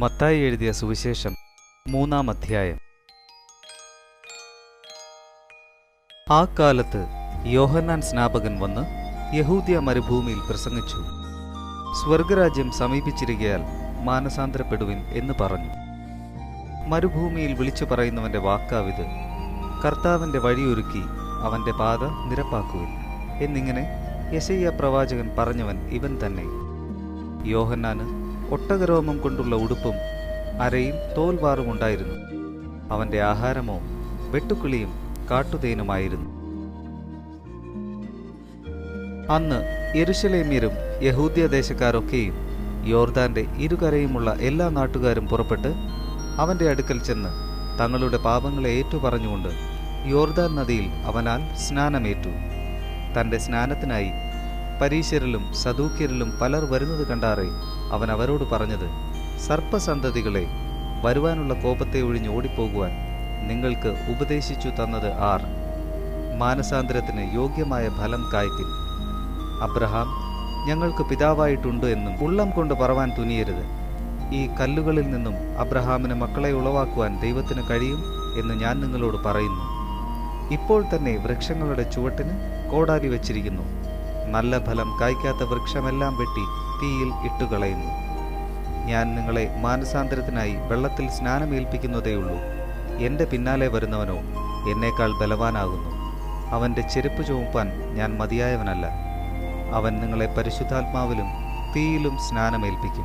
മത്തായി എഴുതിയ സുവിശേഷം മൂന്നാം അധ്യായം. ആ കാലത്ത് യോഹന്നാൻ സ്നാപകൻ വന്ന് യഹൂദിയ മരുഭൂമിയിൽ പ്രസംഗിച്ചു. സ്വർഗരാജ്യം സമീപിച്ചിരിക്കയാൽ മാനസാന്തരപ്പെടുവിൻ എന്ന് പറഞ്ഞു. മരുഭൂമിയിൽ വിളിച്ചു പറയുന്നവന്റെ വാക്കാവിത് കർത്താവിന്റെ വഴിയൊരുക്കി അവന്റെ പാത നിരപ്പാക്കുവിൻ എന്നിങ്ങനെ യശയ്യ പ്രവാചകൻ പറഞ്ഞവൻ ഇവൻ തന്നെ. യോഹന്നാന് ഒട്ടകരോമം കൊണ്ടുള്ള ഉടുപ്പും അരയിൽ തോൽവാറും ഉണ്ടായിരുന്നു. അവന്റെ ആഹാരമോ വെട്ടുക്കിളിയും കാട്ടുതേനുമായിരുന്നു. അന്ന് യെരുഷലേമ്യരും യഹൂദ്യ ദേശക്കാരൊക്കെയും യോർദാന്റെ ഇരുകരയുമുള്ള എല്ലാ നാട്ടുകാരും പുറപ്പെട്ട് അവന്റെ അടുക്കൽ ചെന്ന് തങ്ങളുടെ പാപങ്ങളെ ഏറ്റുപറഞ്ഞുകൊണ്ട് യോർദാൻ നദിയിൽ അവനാൽ സ്നാനമേറ്റു. തന്റെ സ്നാനത്തിനായി പരീശരിലും സദൂക്യരിലും പലർ വരുന്നത് കണ്ടാറെ അവൻ അവരോട് പറഞ്ഞത് സർപ്പസന്തതികളെ വരുവാനുള്ള കോപത്തെ ഒഴിഞ്ഞ് ഓടിപ്പോകുവാൻ നിങ്ങൾക്ക് ഉപദേശിച്ചു തന്നത് ആർ. മാനസാന്തരത്തിന് യോഗ്യമായ ഫലം കായ്പിൻ. അബ്രഹാം ഞങ്ങൾക്ക് പിതാവായിട്ടുണ്ട് എന്നും ഉള്ളം കൊണ്ട് പറവാൻ തുനിയരുത്. ഈ കല്ലുകളിൽ നിന്നും അബ്രഹാമിന് മക്കളെ ഉളവാക്കുവാൻ ദൈവത്തിന് കഴിയും എന്ന് ഞാൻ നിങ്ങളോട് പറയുന്നു. ഇപ്പോൾ തന്നെ വൃക്ഷങ്ങളുടെ ചുവട്ടിന് കോടാലി വച്ചിരിക്കുന്നു. നല്ല ഫലം കായ്ക്കാത്ത വൃക്ഷമെല്ലാം വെട്ടി തീയിൽ ഇട്ടുകളയുന്നു. ഞാൻ നിങ്ങളെ മാനസാന്തരത്തിനായി വെള്ളത്തിൽ സ്നാനമേൽപ്പിക്കുന്നതേയുള്ളൂ എന്റെ പിന്നാലെ വരുന്നവനോ എന്നേക്കാൾ ബലവാനാകുന്നു. അവന്റെ ചെരുപ്പ് ചുമപ്പാൻ ഞാൻ മതിയായവനല്ല. അവൻ നിങ്ങളെ പരിശുദ്ധാത്മാവിലും തീയിലും സ്നാനമേൽപ്പിക്കും.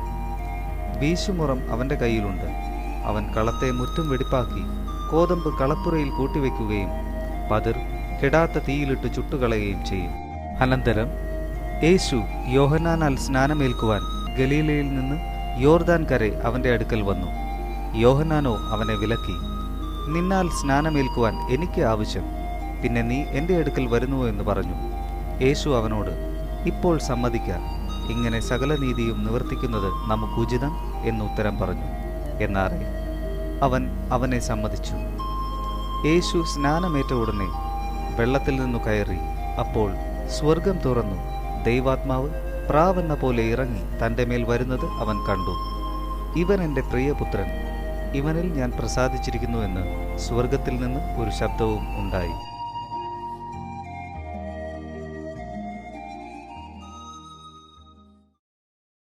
വീശുമുറം അവന്റെ കയ്യിലുണ്ട്. അവൻ കളത്തെ മുറ്റും വെടിപ്പാക്കി കോതമ്പ് കളപ്പുറയിൽ കൂട്ടിവെക്കുകയും പതിർ കെടാത്ത തീയിലിട്ട് ചുട്ടുകളയുകയും ചെയ്യും. അനന്തരം യേശു യോഹനാനാൽ സ്നാനമേൽക്കുവാൻ ഗലീലയിൽ നിന്ന് യോർദാൻ കരെ അവന്റെ അടുക്കൽ വന്നു. യോഹനാനോ അവനെ വിലക്കി നിന്നാൽ സ്നാനമേൽക്കുവാൻ എനിക്ക് ആവശ്യം. പിന്നെ നീ എന്റെ അടുക്കൽ വരുന്നുവോ എന്ന് പറഞ്ഞു. യേശു അവനോട് ഇപ്പോൾ സമ്മതിക്ക. ഇങ്ങനെ സകല നീതിയും നിവർത്തിക്കുന്നത് നമുക്ക് ഉചിതം എന്ന് ഉത്തരം പറഞ്ഞു. എന്നാറെ അവൻ അവനെ സമ്മതിച്ചു. യേശു സ്നാനമേറ്റ ഉടനെ വെള്ളത്തിൽ നിന്നു കയറി അപ്പോൾ സ്വർഗം തുറന്നു. ദൈവാത്മാവ് പ്രാവെന്ന പോലെ ഇറങ്ങി തന്റെ മേൽ വരുന്നത് അവൻ കണ്ടു. ഇവൻ എന്റെ പ്രിയപുത്രൻ. ഇവനിൽ ഞാൻ പ്രസാദിച്ചിരിക്കുന്നു എന്ന് സ്വർഗത്തിൽ നിന്ന് ഒരു ശബ്ദവും ഉണ്ടായി.